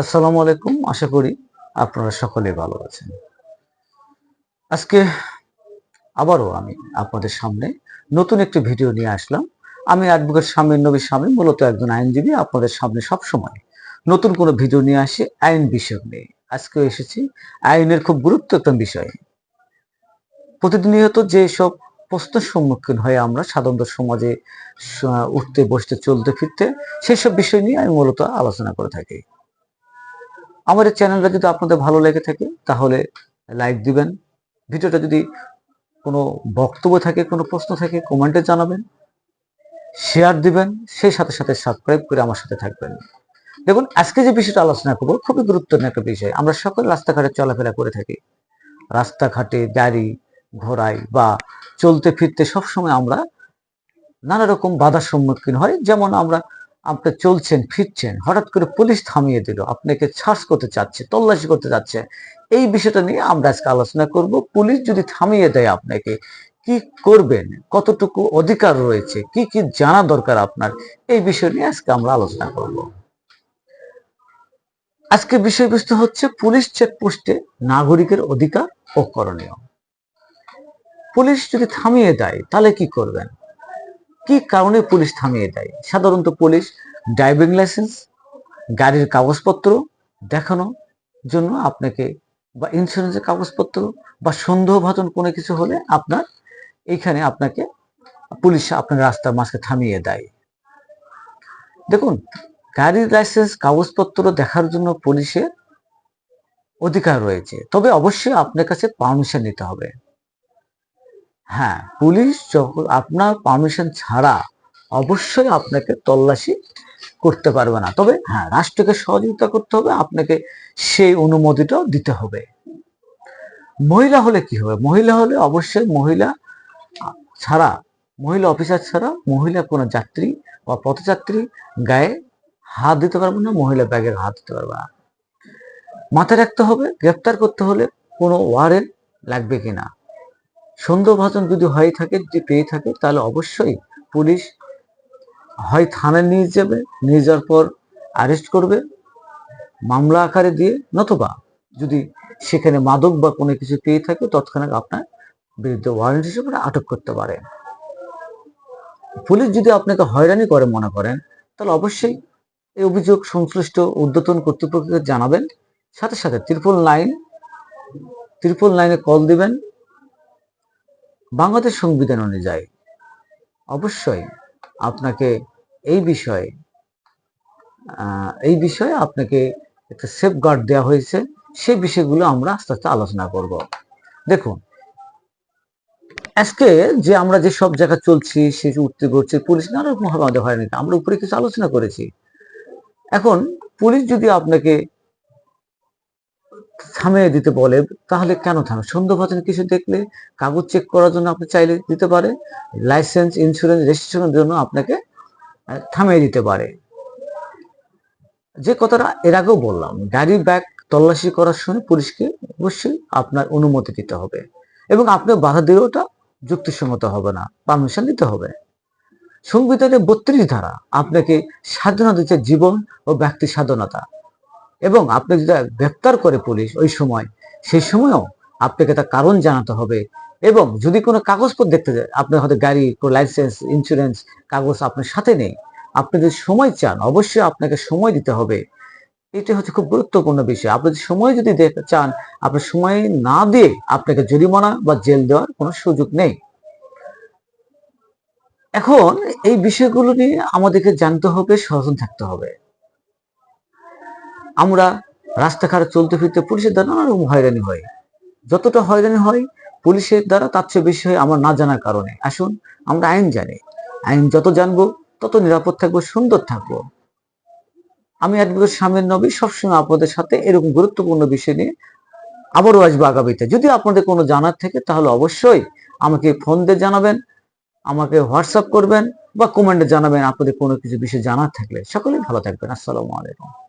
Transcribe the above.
আসসালামু আলাইকুম। আশা করি আপনারা সকলে ভালো আছেন। আজকে আবারও আমি আপনাদের সামনে নতুন একটি ভিডিও নিয়ে আসলাম। আমি অ্যাডভোকেট স্বামীর নবী স্বামী মূলত একজন আইনজীবী। আপনাদের সামনে সব সময় নতুন কোনো ভিডিও নিয়ে আসি আইন বিষয়ক নিয়ে। আজকে এসেছি আইনের খুব গুরুত্ব একটা বিষয়। প্রতিনিয়ত যে সব প্রশ্নের সম্মুখীন হয়ে আমরা, সাধারণত সমাজে উঠতে, বসতে, চলতে, ফিরতে, সেসব বিষয় নিয়ে আমি মূলত আলোচনা করে থাকি। আমার এই চ্যানেলটা যদি আপনাদের ভালো লেগে থাকে, তাহলে লাইক দিবেন। ভিডিওটা যদি কোনো বক্তব্য থাকে, কোনো প্রশ্ন থাকে, কমেন্টে জানাবেন। শেয়ার দিবেন, সেই সাথে সাথে সাবস্ক্রাইব করে আমার সাথে থাকবেন। দেখুন, আজকে যে বিষয়টা আলোচনা করব, খুবই গুরুত্বপূর্ণ একটা বিষয়। আমরা সকল রাস্তাঘাটে চলাফেরা করে থাকি। রাস্তাঘাটে, গাড়ি ঘোড়ায় বা চলতে ফিরতে সবসময় আমরা নানা রকম বাধার সম্মুখীন হয় যেমন আমরা আপনি চলছেন, ফিরছেন, হঠাৎ করে পুলিশ থামিয়ে দিল, আপনাকে ছার্চ করতে চাচ্ছে, তল্লাশি করতে চাচ্ছে এই বিষয়টা নিয়ে আমরা আজকে আলোচনা করব। পুলিশ যদি থামিয়ে দেয় আপনাকে, কি করবেন? কতটুকু অধিকার রয়েছে? কি কি জানা দরকার আপনার? এই বিষয় নিয়ে আজকে আমরা আলোচনা করব। আজকে বিষয়বস্তু হচ্ছে পুলিশ চেকপোস্টে নাগরিকের অধিকার ও করণীয় পুলিশ যদি থামিয়ে দেয়, তাহলে কি করবেন? কি কারণে পুলিশ থামিয়ে দেয়? সাধারণত পুলিশ ড্রাইভিং লাইসেন্স গাড়ির কাগজপত্র দেখানোর জন্য আপনাকে বা ইন্স্যুরেন্সের কাগজপত্র বা সন্দেহভাজন কোনো কিছু হলে আপনার এইখানে আপনাকে পুলিশ আপনার রাস্তার মাঝকে থামিয়ে দেয়। দেখুন, গাড়ির লাইসেন্স কাগজপত্র দেখার জন্য পুলিশের অধিকার রয়েছে। তবে অবশ্যই আপনার কাছে পারমিশন নিতে হবে। হ্যাঁ পুলিশ যখন আপনার পারমিশন ছাড়া অবশ্যই আপনাকে তল্লাশি করতে পারবে না। তবে হ্যাঁ রাষ্ট্রকে সহযোগিতা করতে হবে, আপনাকে সেই অনুমতিটাও দিতে হবে। মহিলা হলে কি হবে? মহিলা হলে অবশ্যই মহিলা ছাড়া, মহিলা অফিসার ছাড়া মহিলা কোনো যাত্রী বা পথযাত্রী গায়ে হাত দিতে পারবে না, মহিলা ব্যাগে হাত দিতে পারবে না। মাথায় রাখতে হবে গ্রেপ্তার করতে হলে কোনো ওয়ারেন্ট লাগবে কিনা। সন্দেহভাজন যদি হয়ে থাকে, যদি পেয়ে থাকে, তাহলে অবশ্যই পুলিশ হয় থানায় নিয়ে যাবে, নিয়ে যাওয়ার পর অ্যারেস্ট করবে, মামলা আকারে দিয়ে, নতুবা যদি সেখানে মাদক বা কোনো কিছু পেয়ে থাকে, তৎক্ষণাৎ আপনার বিরুদ্ধে ওয়ারেন্ট হিসেবে আটক করতে পারে। পুলিশ যদি আপনাকে হয়রানি করে মনে করেন, তাহলে অবশ্যই এই অভিযোগ সংশ্লিষ্ট ঊর্ধ্বতন কর্তৃপক্ষকে জানাবেন। সাথে সাথে ত্রিপল নাইন, ত্রিপল নাইনে কল দিবেন। বাংলাদেশ সংবিধান অনুযায়ী অবশ্যই আপনাকে এই বিষয়ে এই বিষয়ে আপনাকে একটা সেফ গার্ড দেওয়া হয়েছে সেই বিষয়গুলো আমরা আস্তে আস্তে আলোচনা করব দেখুন, আজকে যে আমরা যে সব জায়গা চলছি, সে উঠতে করছে পুলিশ নানা রকম ভাবে আমাদের হয়রানি করে। আমরা উপরে কিছু আলোচনা করেছি এখন পুলিশ যদি আপনাকে থামিয়ে দিতে বলে, তাহলে কেন থামে? সন্দেহভাজন কিছু দেখলে কাগজ চেক করার জন্য আপনি চাইলে দিতে পারে লাইসেন্স ইন্স্যুরেন্স রেজিস্ট্রেশনের জন্য আপনাকে থামিয়ে দিতে পারে। যে কথাটা এর আগেও বললাম গাড়ি ব্যাগ তল্লাশি করার সময় পুলিশকে অবশ্যই আপনার অনুমতি দিতে হবে এবং আপনি বাধা দিলেও ওটা যুক্তিসঙ্গত হবে না পারমিশন দিতে হবে। সংবিধানের বত্রিশ ধারা আপনাকে স্বাধীনতা দিচ্ছে জীবন ও ব্যক্তি স্বাধীনতা। এবং আপনি যদি গ্রেপ্তার করে পুলিশ ওই সময়, সেই সময়ও আপনাকে তার কারণ জানাতে হবে। এবং যদি কোনো কাগজপত্র দেখতে যায়, আপনার হয়তো গাড়ি লাইসেন্স ইন্স্যুরেন্স কাগজ আপনার সাথে নেই, আপনি যদি সময় চান, অবশ্যই আপনাকে সময় দিতে হবে। এটা হচ্ছে খুব গুরুত্বপূর্ণ বিষয়। আপনি যদি সময় যদি চান, আপনি সময় না দিয়ে আপনাকে জরিমানা বা জেল দেওয়ার কোনো সুযোগ নেই। এখন এই বিষয়গুলো নিয়ে আমাদেরকে জানতে হবে, সচেতন থাকতে হবে। আমরা রাস্তাঘাটে চলতে ফিরতে পুলিশের দ্বারা নানা রকম হয়রানি হয়। যতটা হয়রানি হয়, পুলিশের দ্বারা তার চেয়ে বেশি হয় আমার না জানার কারণে। আসুন, আমরা আইন জানি। আইন যত জানব, তত নিরাপদ থাকব, সুন্দর থাকব। আমি অ্যাডভোকেট স্বামীর নবী, সবসময় আপনাদের সাথে এরকম গুরুত্বপূর্ণ বিষয় নিয়ে আবারও আসব আগামীতে। যদি আপনাদের কোনো জানার থাকে, তাহলে অবশ্যই আমাকে ফোন দিয়ে জানাবেন, আমাকে হোয়াটসঅ্যাপ করবেন বা কমেন্টে জানাবেন। আপনাদের কোনো কিছু বিষয় জানার থাকলে সকলেই ভালো থাকবেন। আসসালামু আলাইকুম।